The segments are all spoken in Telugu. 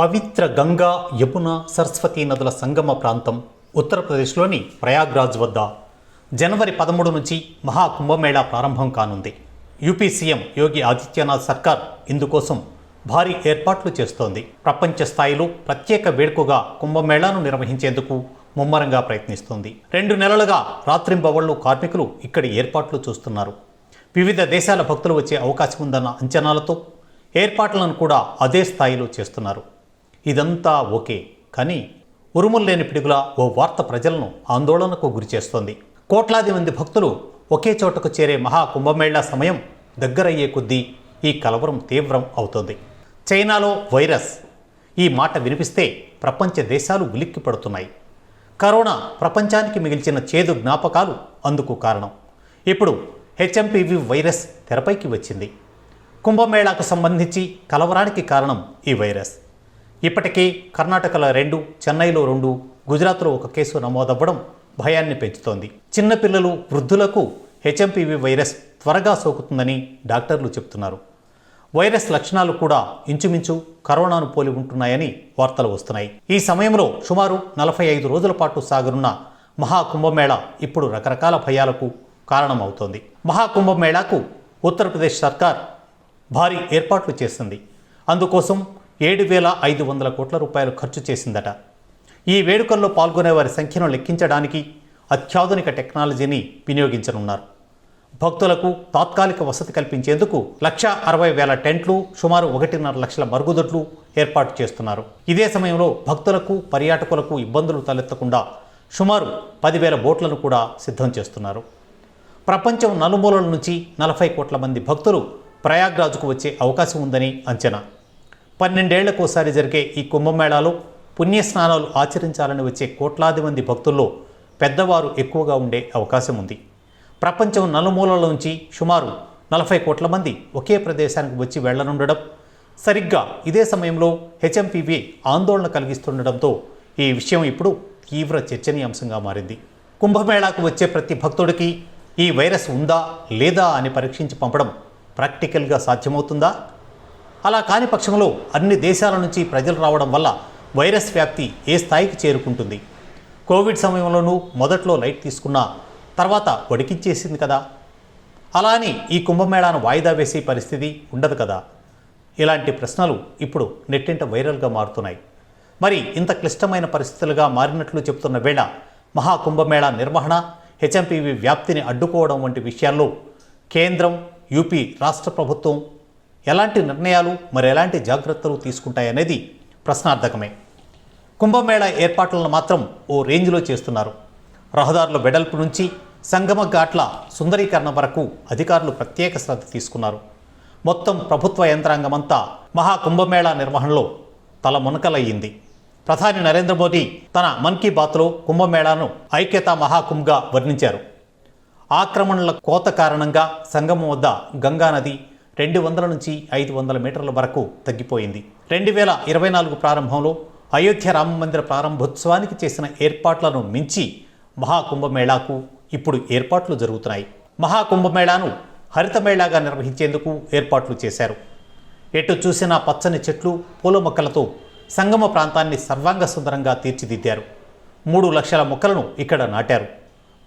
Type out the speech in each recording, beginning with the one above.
పవిత్ర గంగా యమున సరస్వతీ నదుల సంగమ ప్రాంతం ఉత్తరప్రదేశ్లోని ప్రయాగ్రాజ్ వద్ద జనవరి పదమూడు నుంచి మహా కుంభమేళా ప్రారంభం కానుంది. యూపీ సీఎం యోగి ఆదిత్యనాథ్ సర్కార్ ఇందుకోసం భారీ ఏర్పాట్లు చేస్తోంది. ప్రపంచ స్థాయిలో ప్రత్యేక వేడుకగా కుంభమేళాను నిర్వహించేందుకు ముమ్మరంగా ప్రయత్నిస్తోంది. రెండు నెలలుగా రాత్రింబవళ్ళు కార్మికులు ఇక్కడి ఏర్పాట్లు చూస్తున్నారు. వివిధ దేశాల భక్తులు వచ్చే అవకాశం ఉందన్న అంచనాలతో ఏర్పాట్లను కూడా అదే స్థాయిలో చేస్తున్నారు. ఇదంతా ఓకే కానీ ఉరుములు లేని పిడుగుల ఓ వార్త ప్రజలను ఆందోళనకు గురిచేస్తోంది కోట్లాది మంది భక్తులు ఒకే చోటకు చేరే మహా కుంభమేళా సమయం దగ్గరయ్యే కొద్దీ ఈ కలవరం తీవ్రం అవుతోంది. చైనాలో వైరస్. ఈ మాట వినిపిస్తే ప్రపంచ దేశాలు ఉలిక్కి పడుతున్నాయి. కరోనా ప్రపంచానికి మిగిల్చిన చేదు జ్ఞాపకాలు అందుకు కారణం. ఇప్పుడు హెచ్ఎంపివి వైరస్ తెరపైకి వచ్చింది. కుంభమేళాకు సంబంధించి కలవరానికి కారణం ఈ వైరస్. ఇప్పటికే కర్ణాటకలో రెండు చెన్నైలో రెండు గుజరాత్లో ఒక కేసు నమోదవ్వడం భయాన్ని పెంచుతోంది. చిన్నపిల్లలు వృద్ధులకు హెచ్ఎంపివి వైరస్ త్వరగా సోకుతుందని డాక్టర్లు చెప్తున్నారు. వైరస్ లక్షణాలు కూడా ఇంచుమించు కరోనాను పోలి ఉంటున్నాయని వార్తలు వస్తున్నాయి. ఈ సమయంలో సుమారు నలభై ఐదు రోజుల పాటు సాగనున్న మహాకుంభమేళ ఇప్పుడు రకరకాల భయాలకు కారణమవుతోంది. మహాకుంభమేళాకు ఉత్తరప్రదేశ్ సర్కార్ భారీ ఏర్పాట్లు చేసింది. అందుకోసం ఏడు వేల ఐదు వందల కోట్ల రూపాయలు ఖర్చు చేసిందట. ఈ వేడుకల్లో పాల్గొనే వారి సంఖ్యను లెక్కించడానికి అత్యాధునిక టెక్నాలజీని వినియోగించనున్నారు. భక్తులకు తాత్కాలిక వసతి కల్పించేందుకు లక్ష అరవై వేల టెంట్లు సుమారు ఒకటిన్నర లక్షల మరుగుదొడ్లు ఏర్పాటు చేస్తున్నారు. ఇదే సమయంలో భక్తులకు పర్యాటకులకు ఇబ్బందులు తలెత్తకుండా సుమారు పదివేల బోట్లను కూడా సిద్ధం చేస్తున్నారు. ప్రపంచం నలుమూలల నుంచి నలభై కోట్ల మంది భక్తులు ప్రయాగ్రాజ్కు వచ్చే అవకాశం ఉందని అంచనా. పన్నెండేళ్ళకోసారి జరిగే ఈ కుంభమేళాలో పుణ్యస్నానాలు ఆచరించాలని వచ్చే కోట్లాది మంది భక్తుల్లో పెద్దవారు ఎక్కువగా ఉండే అవకాశం ఉంది. ప్రపంచం నలుమూలల నుంచి సుమారు నలభై కోట్ల మంది ఒకే ప్రదేశానికి వచ్చి వెళ్ళనుండడం సరిగ్గా ఇదే సమయంలో హెచ్ఎంపీవీ ఆందోళన కలిగిస్తుండడంతో ఈ విషయం ఇప్పుడు తీవ్ర చర్చనీయాంశంగా మారింది. కుంభమేళాకు వచ్చే ప్రతి భక్తుడికి ఈ వైరస్ ఉందా లేదా అని పరీక్షించి పంపడం ప్రాక్టికల్గా సాధ్యమవుతుందా? అలా కాని పక్షంలో అన్ని దేశాల నుంచి ప్రజలు రావడం వల్ల వైరస్ వ్యాప్తి ఏ స్థాయికి చేరుకుంటుంది? కోవిడ్ సమయంలోనూ మొదట్లో లైట్ తీసుకున్నా తర్వాత వడికించేసింది కదా? అలా అని ఈ కుంభమేళాను వాయిదా వేసే పరిస్థితి ఉండదు కదా? ఇలాంటి ప్రశ్నలు ఇప్పుడు నెట్టింట వైరల్గా మారుతున్నాయి. మరి ఇంత క్లిష్టమైన పరిస్థితులుగా మారినట్లు చెబుతున్న వేళ మహాకుంభమేళా నిర్వహణ హెచ్ఎంపీవి వ్యాప్తిని అడ్డుకోవడం వంటి విషయాల్లో కేంద్రం యూపీ రాష్ట్ర ప్రభుత్వం ఎలాంటి నిర్ణయాలు మరి ఎలాంటి జాగ్రత్తలు తీసుకుంటాయనేది ప్రశ్నార్థకమే. కుంభమేళా ఏర్పాట్లను మాత్రం ఓ రేంజ్లో చేస్తున్నారు. రహదారుల వెడల్పు నుంచి సంగమ ఘాట్ల సుందరీకరణ వరకు అధికారులు ప్రత్యేక శ్రద్ధ తీసుకున్నారు. మొత్తం ప్రభుత్వ యంత్రాంగమంతా మహాకుంభమేళా నిర్వహణలో తల మునకలయ్యింది. ప్రధాని నరేంద్ర మోదీ తన మన్ కీ బాత్లో కుంభమేళాను ఐక్యతా మహాకుంభ్గా వర్ణించారు. ఆక్రమణల కోత కారణంగా సంగమం వద్ద గంగానది రెండు వందల నుంచి ఐదు వందల మీటర్ల వరకు తగ్గిపోయింది. రెండు వేల ఇరవై నాలుగు ప్రారంభంలో అయోధ్య రామ మందిర ప్రారంభోత్సవానికి చేసిన ఏర్పాట్లను మించి మహాకుంభమేళాకు ఇప్పుడు ఏర్పాట్లు జరుగుతున్నాయి. మహాకుంభమేళాను హరితమేళాగా నిర్వహించేందుకు ఏర్పాట్లు చేశారు. ఎటు చూసినా పచ్చని చెట్లు పూల మొక్కలతో సంగమ ప్రాంతాన్ని సర్వాంగ సుందరంగా తీర్చిదిద్దారు. మూడు లక్షల మొక్కలను ఇక్కడ నాటారు.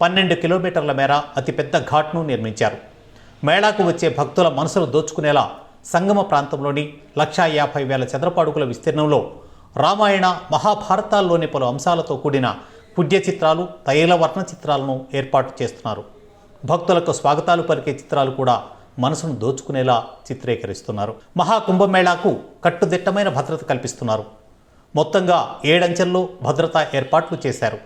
పన్నెండు కిలోమీటర్ల మేర అతిపెద్ద ఘాట్ను నిర్మించారు. మేళాకు వచ్చే భక్తుల మనసులు దోచుకునేలా సంగమ ప్రాంతంలోని లక్షా యాభై వేల చదరపాడుగుల విస్తీర్ణంలో రామాయణ మహాభారతాల్లోని పలు అంశాలతో కూడిన పుణ్య చిత్రాలు తైలవర్ణ చిత్రాలను ఏర్పాటు చేస్తున్నారు. భక్తులకు స్వాగతాలు పలికే చిత్రాలు కూడా మనసును దోచుకునేలా చిత్రీకరిస్తున్నారు. మహాకుంభమేళాకు కట్టుదిట్టమైన భద్రత కల్పిస్తున్నారు. మొత్తంగా ఏడంచెల్లో భద్రతా ఏర్పాట్లు చేశారు.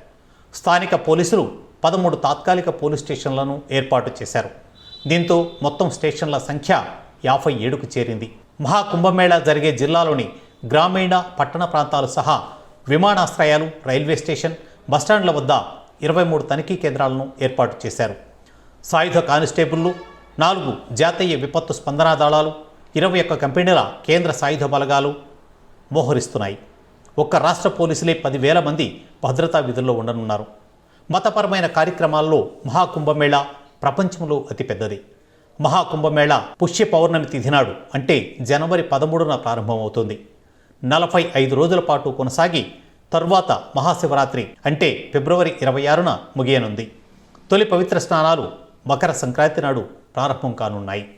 స్థానిక పోలీసులు పదమూడు తాత్కాలిక పోలీస్ స్టేషన్లను ఏర్పాటు చేశారు. దీంతో మొత్తం స్టేషన్ల సంఖ్య యాభై ఏడుకు చేరింది. మహాకుంభమేళా జరిగే జిల్లాలోని గ్రామీణ పట్టణ ప్రాంతాలు సహా విమానాశ్రయాలు రైల్వే స్టేషన్ బస్టాండ్ల వద్ద ఇరవై మూడు తనిఖీ కేంద్రాలను ఏర్పాటు చేశారు. సాయుధ కానిస్టేబుళ్ళు నాలుగు జాతీయ విపత్తు స్పందనా దళాలు ఇరవై ఒక్క కంపెనీల కేంద్ర సాయుధ బలగాలు మోహరిస్తున్నాయి. ఒక్క రాష్ట్ర పోలీసులే పదివేల మంది భద్రతా విధుల్లో ఉండనున్నారు. మతపరమైన కార్యక్రమాల్లో మహాకుంభమేళా ప్రపంచంలో అతిపెద్దది మహాకుంభమేళ పుష్య పౌర్ణమి తిథి నాడు అంటే జనవరి పదమూడున ప్రారంభమవుతుంది. నలభై ఐదు రోజుల పాటు కొనసాగి తరువాత మహాశివరాత్రి అంటే ఫిబ్రవరి ఇరవై ఆరున ముగియనుంది. తొలి పవిత్ర స్నానాలు మకర సంక్రాంతి నాడు ప్రారంభం కానున్నాయి.